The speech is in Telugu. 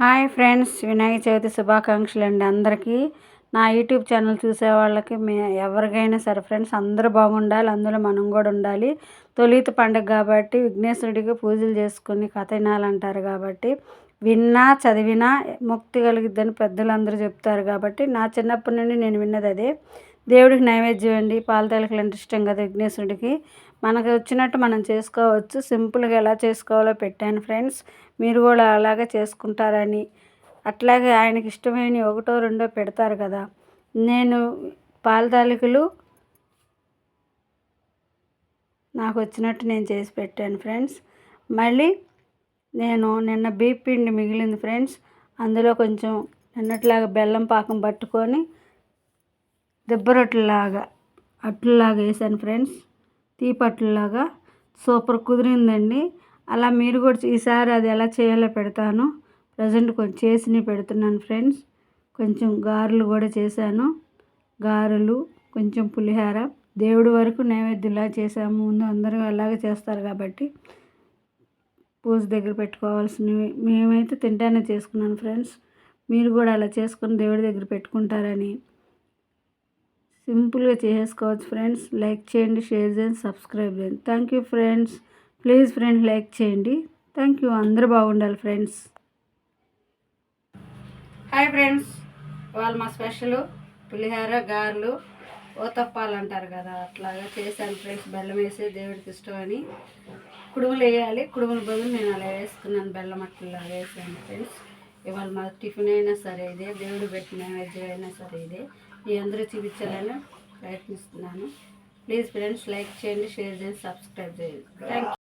హాయ్ ఫ్రెండ్స్ వినాయక చవితి శుభాకాంక్షలు అండి అందరికీ. నా యూట్యూబ్ ఛానల్ చూసే వాళ్ళకి మే ఎవరికైనా సరే ఫ్రెండ్స్ అందరూ బాగుండాలి అందులో మనం కూడా ఉండాలి. తొలిత పండుగ కాబట్టి విఘ్నేశ్వరుడికి పూజలు చేసుకుని కథ వినాలంటారు కాబట్టి. విన్నా చదివినా ముక్తి కలిగిద్దని పెద్దలందరూ చెప్తారు కాబట్టి నా చిన్నప్పటి నుండి నేను విన్నది అదే. దేవుడికి నైవేద్యం అండి పాల తాలికలు అంటే ఇష్టం కదా విఘ్నేశ్వరుడికి. మనకు వచ్చినట్టు మనం చేసుకోవచ్చు. సింపుల్గా ఎలా చేసుకోవాలో పెట్టాను ఫ్రెండ్స్. మీరు కూడా అలాగే చేసుకుంటారని. అట్లాగే ఆయనకి ఇష్టమైన ఒకటో రెండో పెడతారు కదా. నేను పాల తాలికలు నాకు వచ్చినట్టు నేను చేసి పెట్టాను ఫ్రెండ్స్. మళ్ళీ నేను నిన్న బీప్ పిండి మిగిలింది ఫ్రెండ్స్. అందులో కొంచెం నిన్నట్లాగా బెల్లం పాకం పట్టుకొని దెబ్బ రొట్టెలాగా అట్లలాగా వేసాను ఫ్రెండ్స్. తీపట్లులాగా సూపర్ కుదిరిందండి. అలా మీరు కూడా ఈసారి అది ఎలా చేయాలో పెడతాను. ప్రజెంట్ కొంచెం చేసి పెడుతున్నాను ఫ్రెండ్స్. కొంచెం గారెలు కూడా చేశాను. గారెలు కొంచెం పులిహార. దేవుడి వరకు నైవేద్యంలా చేసాము ముందు అందరూ అలాగే చేస్తారు కాబట్టి పూజ దగ్గర పెట్టుకోవాల్సినవి మేమైతే తింటానే చేసుకున్నాను ఫ్రెండ్స్. మీరు కూడా అలా చేసుకుని దేవుడి దగ్గర పెట్టుకుంటారని సింపుల్గా చేసుకోవచ్చు ఫ్రెండ్స్. లైక్ చేయండి షేర్ చేయండి సబ్స్క్రైబ్ చేయండి. Thank you friends. Please friends like చేయండి. Thank you. అందరూ బాగుండాలి ఫ్రెండ్స్. Hi friends. వాళ్ళు మా స్పెషల్ పులిహోర గారెలు ఓతప్పాలు అంటారు కదా అట్లాగా చేశాను ఫ్రెండ్స్. బెల్లం వేసి దేవుడికి ఇష్టం అని. కుడుములు వేయాలి. కుడుములు బదులు నేను అలా వేసుకున్నాను బెల్లం అట్లా వేసాను ఫ్రెండ్స్. ఇవాళ మాకు టిఫిన్ అయినా సరే ఇదే దేవుడు పెట్టిన నైవేద్యం అయినా సరే ఇదే. మీ అందరూ చూపించాలని ప్రయత్నిస్తున్నాను. ప్లీజ్ ఫ్రెండ్స్ లైక్ చేయండి షేర్ చేయండి సబ్స్క్రైబ్ చేయండి. థ్యాంక్